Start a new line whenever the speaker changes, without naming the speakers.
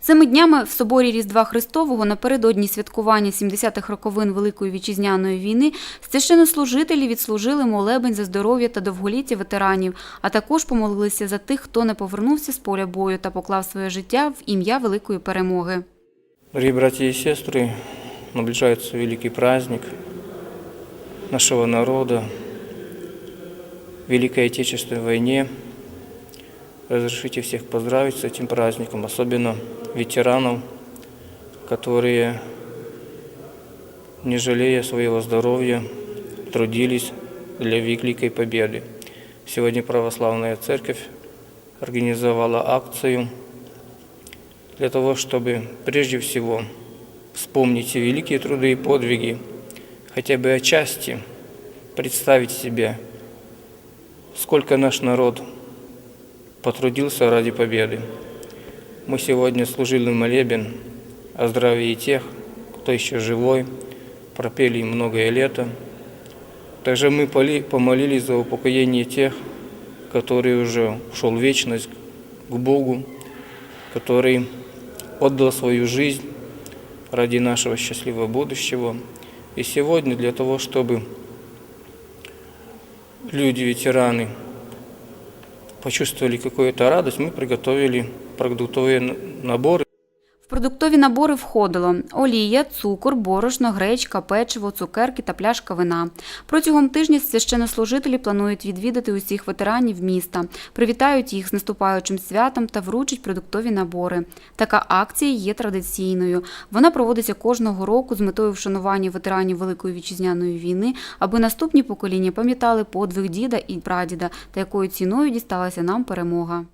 Цими днями в соборі Різдва Христового напередодні святкування 70-х роковин Великої вітчизняної війни священнослужителі відслужили молебень за здоров'я та довголіття ветеранів, а також помолилися за тих, хто не повернувся з поля бою та поклав своє життя в ім'я великої перемоги.
Дорогие братья и сестры, наближается великий праздник нашего народа, Великой Отечественной войне. Разрешите всех поздравить с этим праздником, особенно ветеранов, которые, не жалея своего здоровья, трудились для великой победы. Сегодня Православная Церковь организовала акцию для того, чтобы прежде всего вспомнить великие труды и подвиги, хотя бы отчасти представить себе, сколько наш народ потрудился ради победы. Мы сегодня служили молебен о здравии тех, кто еще живой, пропели им многое лето. Также мы помолились за упокоение тех, которые уже ушел в вечность к Богу, который отдал свою жизнь ради нашего счастливого будущего. И сегодня для того, чтобы люди, ветераны, почувствовали какую-то радость, мы приготовили продуктовые н- наборы.
Продуктові набори входило олія, цукор, борошно, гречка, печиво, цукерки та пляшка вина. Протягом тижня священнослужителі планують відвідати усіх ветеранів міста, привітають їх з наступаючим святом та вручать продуктові набори. Така акція є традиційною. Вона проводиться кожного року з метою вшанування ветеранів Великої вітчизняної війни, аби наступні покоління пам'ятали подвиг діда і прадіда та якою ціною дісталася нам перемога.